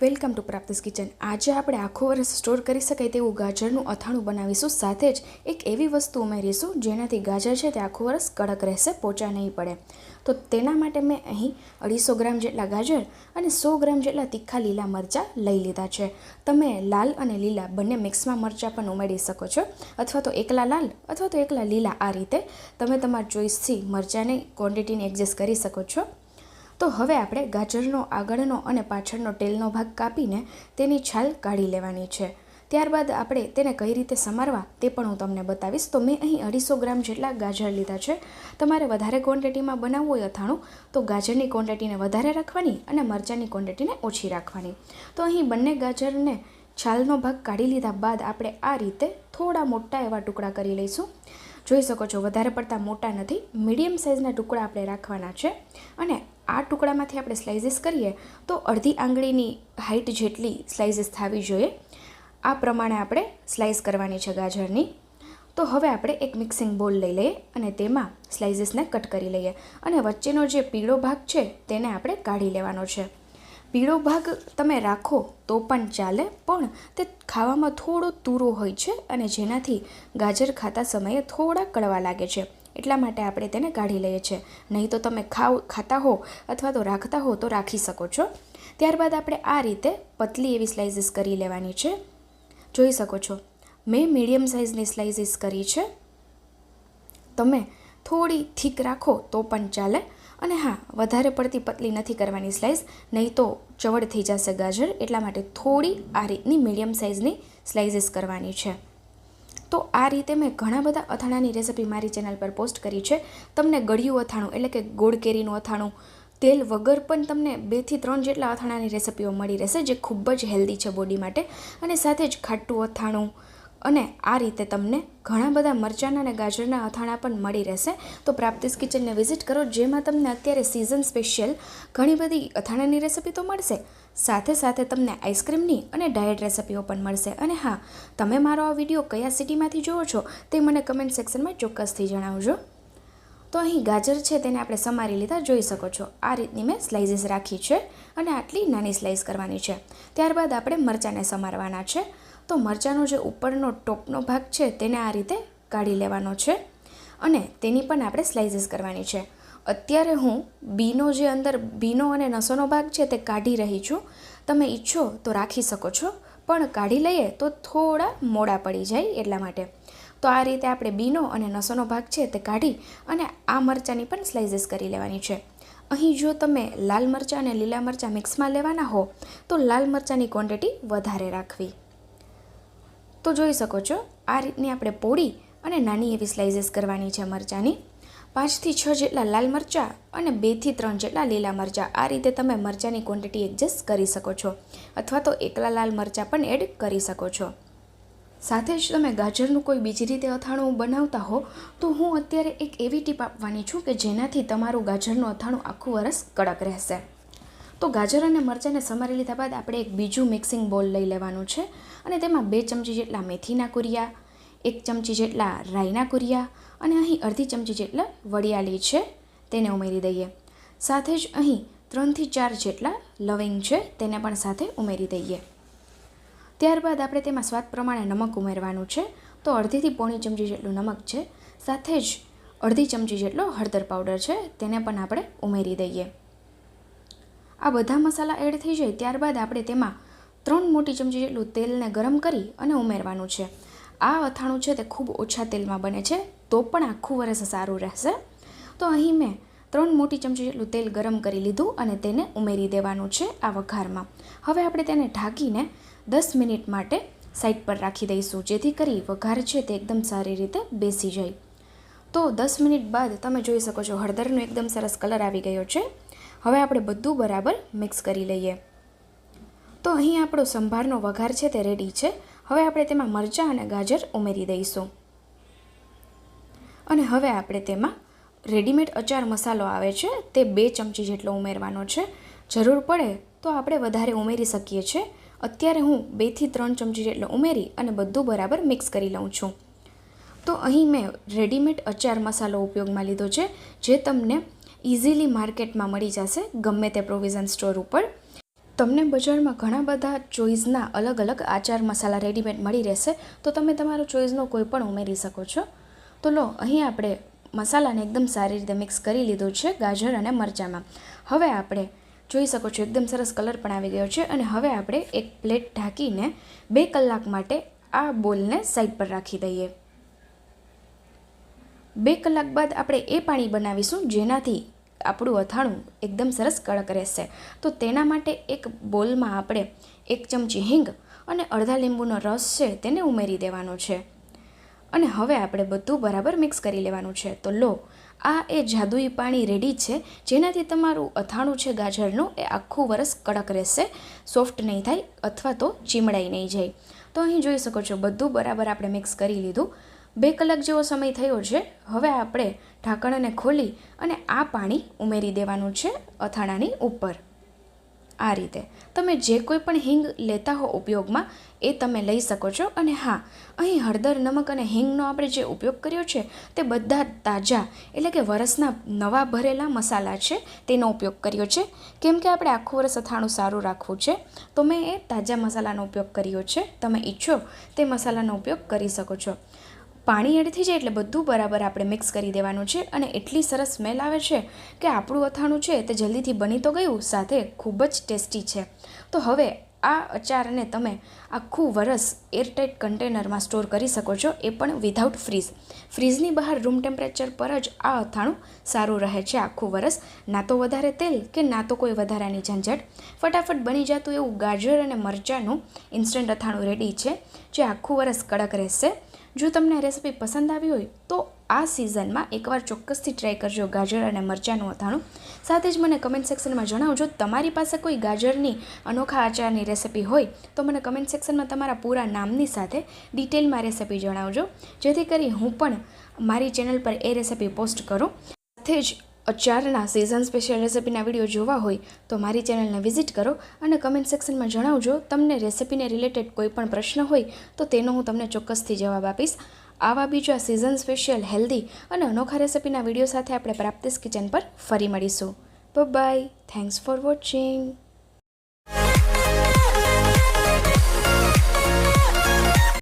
Welcome to પ્રાપ્તિસ kitchen. આજે આપણે આખો વર્ષ સ્ટોર કરી શકાય તેવું ગાજરનું અથાણું બનાવીશું. સાથે જ એક એવી વસ્તુ ઉમેરીશું જેનાથી ગાજર છે તે આખું વર્ષ કડક રહેશે, પોચા નહીં પડે. તો તેના માટે મેં અહીં અઢીસો ગ્રામ જેટલા ગાજર અને સો ગ્રામ જેટલા તીખા લીલા મરચાં લઈ લીધા છે. તમે લાલ અને લીલા બંને મિક્સમાં મરચાં પણ ઉમેરી શકો છો. અથવા તો એકલા લાલ અથવા તો એકલા લીલા આ રીતે તમે તમારા ચોઈસથી મરચાંની ક્વોન્ટિટીને એડજસ્ટ કરી શકો છો. તો હવે આપણે ગાજરનો, આગળનો અને પાછળનો ટેલનો ભાગ કાપીને તેની છાલ કાઢી લેવાની છે. ત્યારબાદ આપણે તેને કઈ રીતે સમારવા તે પણ હું તમને બતાવીશ. તો મેં અહીં અઢીસો ગ્રામ જેટલા ગાજર લીધા છે. તમારે વધારે ક્વોન્ટિટીમાં બનાવવું હોય અથાણું, તો ગાજરની ક્વોન્ટિટીને વધારે રાખવાની અને મરચાંની ક્વોન્ટિટીને ઓછી રાખવાની. તો અહીં બંને ગાજરને છાલનો ભાગ કાઢી લીધા બાદ આપણે આ રીતે થોડા મોટા એવા ટુકડા કરી લઈશું. જોઈ શકો છો, વધારે પડતા મોટા નથી, મીડિયમ સાઇઝના ટુકડા આપણે રાખવાના છે. અને આ ટુકડામાંથી આપણે સ્લાઇસીસ કરીએ, તો અડધી આંગળીની હાઇટ જેટલી સ્લાઇસીસ થવી જોઈએ. આ પ્રમાણે આપણે સ્લાઇસ કરવાની છે ગાજરની. તો હવે આપણે એક મિક્સિંગ બોલ લઈ લઈએ અને તેમાં સ્લાઇસીસને કટ કરી લઈએ. અને વચ્ચેનો જે પીળો ભાગ છે, તેને આપણે કાઢી લેવાનો છે. પીળો ભાગ તમે રાખો તો પણ ચાલે, પણ તે ખાવામાં થોડો તૂરો હોય છે અને જેનાથી ગાજર ખાતા સમયે થોડા કડવા લાગે છે. એટલા માટે આપણે તેને કાઢી લઈએ છીએ. નહીં તો તમે ખાવ, ખાતા હો અથવા તો રાખતા હો તો રાખી શકો છો. ત્યારબાદ આપણે આ રીતે પતલી એવી સ્લાઇસીસ કરી લેવાની છે. જોઈ શકો છો. મેં મીડિયમ સાઇઝની સ્લાઇસીસ કરી છે. તમે થોડી થીક રાખો તો પણ ચાલે અને હા, વધારે પડતી પતલી નથી કરવાની સ્લાઇસ નહીં તો ચવડ થઈ જશે ગાજર. એટલા માટે થોડી આ રીતની મીડિયમ સાઇઝની સ્લાઇસીસ કરવાની છે. તો આ રીતે મેં ઘણા બધા અથાણાની રેસિપી મારી ચેનલ પર પોસ્ટ કરી છે. તમને ગળ્યું અથાણું, એટલે કે ગોળ કેરીનું અથાણું, તેલ વગર પણ તમને બેથી ત્રણ જેટલા અથાણાની રેસિપીઓ મળી રહેશે, જે ખૂબ જ હેલ્ધી છે બોડી માટે. અને સાથે જ ખાટું અથાણું અને આ રીતે તમને ઘણા બધા મરચાંના અને ગાજરના અથાણા પણ મળી રહેશે. તો પ્રાપ્તિસ કિચનને વિઝિટ કરો, જેમાં તમને અત્યારે સિઝન સ્પેશિયલ ઘણી બધી અથાણાની રેસિપી તો મળશે. સાથે સાથે તમને આઈસ્ક્રીમની અને ડાયટ રેસિપીઓ પણ મળશે. અને હા, તમે મારો આ વીડિયો કયા સિટીમાંથી જુઓ છો તે મને કમેન્ટ સેક્શનમાં ચોક્કસથી જણાવજો. તો અહીં ગાજર છે તેને આપણે સમારી લીધા, જોઈ શકો છો. આ રીતની મેં સ્લાઇસીસ રાખી છે અને આટલી નાની સ્લાઇસ કરવાની છે. ત્યારબાદ આપણે મરચાંને સમારવાના છે. તો મરચાંનો જે ઉપરનો ટોપનો ભાગ છે તેને આ રીતે કાઢી લેવાનો છે અને તેની પણ આપણે સ્લાઇસીસ કરવાની છે. અત્યારે હું બીનો જે અંદર બીનો અને નસોનો ભાગ છે તે કાઢી રહી છું. તમે ઈચ્છો તો રાખી શકો છો, પણ કાઢી લઈએ તો થોડા મોડા પડી જાય એટલા માટે. તો આ રીતે આપણે બીનો અને નસોનો ભાગ છે તે કાઢી અને આ મરચાંની પણ સ્લાઇસીસ કરી લેવાની છે. અહીં જો તમે લાલ મરચાં અને લીલા મરચાં મિક્સમાં લેવાના હો, તો લાલ મરચાંની ક્વોન્ટિટી વધારે રાખવી. તો જોઈ શકો છો, આ રીતની આપણે પોળી અને નાની એવી સ્લાઇસીસ કરવાની છે મરચાંની. પાંચથી છ જેટલા લાલ મરચાં અને બેથી ત્રણ જેટલા લીલા મરચાં. આ રીતે તમે મરચાંની ક્વોન્ટિટી એડજસ્ટ કરી શકો છો અથવા તો એકલા લાલ મરચાં પણ એડ કરી શકો છો. સાથે જ તમે ગાજરનું કોઈ બીજી રીતે અથાણું બનાવતા હો, તો હું અત્યારે એક એવી ટીપ આપવાની છું કે જેનાથી તમારું ગાજરનું અથાણું આખું વરસ કડક રહેશે. તો ગાજર અને મરચાંને સમારી લીધા બાદ આપણે એક બીજું મિક્સિંગ બોલ લઈ લેવાનું છે. અને તેમાં બે ચમચી જેટલા મેથીના કુરિયા, એક ચમચી જેટલા રાઈના કુરિયા અને અહીં અડધી ચમચી જેટલા વડિયાળી છે, તેને ઉમેરી દઈએ. સાથે જ અહીં ત્રણથી ચાર જેટલા લવિંગ છે, તેને પણ સાથે ઉમેરી દઈએ. ત્યારબાદ આપણે તેમાં સ્વાદ પ્રમાણે નમક ઉમેરવાનું છે. તો અડધીથી પોણી ચમચી જેટલું નમક છે, સાથે જ અડધી ચમચી જેટલો હળદર પાવડર છે, તેને પણ આપણે ઉમેરી દઈએ. આ બધા મસાલા એડ થઈ જાય ત્યારબાદ આપણે તેમાં ત્રણ મોટી ચમચી જેટલું તેલને ગરમ કરી અને ઉમેરવાનું છે. આ અથાણું છે તે ખૂબ ઓછા તેલમાં બને છે, તો પણ આખું વરસ સારું રહેશે. તો અહીં મેં ત્રણ મોટી ચમચી જેટલું તેલ ગરમ કરી લીધું અને તેને ઉમેરી દેવાનું છે આ વઘારમાં. હવે આપણે તેને ઢાંકીને દસ મિનિટ માટે સાઈડ પર રાખી દઈશું, જેથી કરી વઘાર છે તે એકદમ સારી રીતે બેસી જાય. તો દસ મિનિટ બાદ તમે જોઈ શકો છો હળદરનો એકદમ સરસ કલર આવી ગયો છે. હવે આપણે બધું બરાબર મિક્સ કરી લઈએ. તો અહીં આપણો સંભારનો વઘાર છે તે રેડી છે. હવે આપણે તેમાં મરચાં અને ગાજર ઉમેરી દઈશું. અને હવે આપણે તેમાં રેડીમેડ અચાર મસાલો આવે છે તે બે ચમચી જેટલો ઉમેરવાનો છે. જરૂર પડે તો આપણે વધારે ઉમેરી શકીએ છીએ. અત્યારે હું બેથી ત્રણ ચમચી જેટલો ઉમેરી અને બધું બરાબર મિક્સ કરી લઉં છું. તો અહીં મેં રેડીમેડ અચાર મસાલો ઉપયોગમાં લીધો છે, જે તમને ઇઝીલી માર્કેટમાં મળી જશે, ગમે તે પ્રોવિઝન સ્ટોર ઉપર. તમને બજારમાં ઘણા બધા ચોઈસના અલગ અલગ આચાર મસાલા રેડીમેડ મળી રહેશે, તો તમે તમારો ચોઈસનો કોઈ પણ ઉમેરી શકો છો. તો લો, અહીં આપણે મસાલાને એકદમ સારી રીતે મિક્સ કરી લીધું છે, ગાજર અને મરચાંમાં. હવે આપણે જોઈ શકો છો, એકદમ સરસ કલર પણ આવી ગયો છે અને હવે આપણે એક પ્લેટ ઢાંકીને બે કલાક માટે આ બોલને સાઈડ પર રાખી દઈએ. બે કલાક બાદ આપણે એ પાણી બનાવીશું જેનાથી આપણું અથાણું એકદમ સરસ કડક રહેશે. તો તેના માટે એક બોલમાં આપણે એક ચમચી હિંગ અને અડધા લીંબુનો રસ છે તેને ઉમેરી દેવાનો છે. અને હવે આપણે બધું બરાબર મિક્સ કરી લેવાનું છે. તો લો, આ એ જાદુઈ પાણી રેડી છે. જેનાથી તમારું અથાણું છે ગાજરનું એ આખું વરસ કડક રહેશે, સોફ્ટ નહીં થાય અથવા તો ચીમડાઈ નહીં જાય. તો અહીં જોઈ શકો છો, બધું બરાબર આપણે મિક્સ કરી લીધું. બે કલાક જેવો સમય થયો છે. હવે આપણે ઢાંકણને ખોલી અને આ પાણી ઉમેરી દેવાનું છે અથાણાની ઉપર. આ રીતે. તમે જે કોઈ પણ હિંગ લેતા હો ઉપયોગમાં, એ તમે લઈ શકો છો. અને હા, અહીં હળદર, નમક અને હિંગનો આપણે જે ઉપયોગ કર્યો છે, તે બધા તાજા, એટલે કે વરસના નવા ભરેલા મસાલા છે, તેનો ઉપયોગ કર્યો છે. કેમ કે આપણે આખું વરસ અથાણું સારું રાખવું છે, તો મેં એ તાજા મસાલાનો ઉપયોગ કર્યો છે. તમે ઈચ્છો તે મસાલાનો ઉપયોગ કરી શકો છો. પાણી એડ થઈ જાય એટલે બધું બરાબર આપણે મિક્સ કરી દેવાનું છે અને એટલી સરસ સ્મેલ આવે છે કે આપણું અથાણું છે તે જલ્દીથી બની તો ગયું, સાથે ખૂબ જ ટેસ્ટી છે. તો હવે આ અચારને તમે આખું વરસ એરટાઇટ કન્ટેનરમાં સ્ટોર કરી શકો છો, એ પણ વિધાઉટ ફ્રીઝ. ફ્રીઝની બહાર રૂમ ટેમ્પરેચર પર જ આ અથાણું સારું રહે છે આખું વરસ, ના તો વધારે તેલ કે ના તો કોઈ વધારાની ઝંઝટ. ફટાફટ બની જતું એવું ગાજર અને મરચાંનું ઇન્સ્ટન્ટ અથાણું રેડી છે, જે આખું વરસ કડક રહેશે. જો તમને રેસિપી પસંદ આવી હોય, તો આ સિઝનમાં એકવાર ચોક્કસથી ટ્રાય કરજો ગાજર અને મરચાંનું અથાણું. સાથે જ મને કમેન્ટ સેક્શનમાં જણાવજો, તમારી પાસે કોઈ ગાજરની અનોખા આચારની રેસિપી હોય, તો મને કમેન્ટ સેક્શનમાં તમારા પૂરા નામની સાથે ડિટેલમાં રેસિપી જણાવજો. જેથી કરી હું પણ મારી ચેનલ પર એ રેસિપી પોસ્ટ કરું. સાથે જ અચારના સિઝન સ્પેશિયલ રેસિપીના વીડિયો જોવા હોય તો મારી ચેનલને વિઝિટ કરો અને કમેન્ટ સેક્શનમાં જણાવજો તમને રેસિપીને રિલેટેડ કોઈ પણ પ્રશ્ન હોય તો તેનો હું તમને ચોક્કસથી જવાબ આપીશ. આવા બીજા સિઝન સ્પેશિયલ હેલ્ધી અને અનોખા રેસિપીના વીડિયો સાથે આપણે પ્રાપ્તિસ કિચન પર ફરી મળીશું. By thanks for watching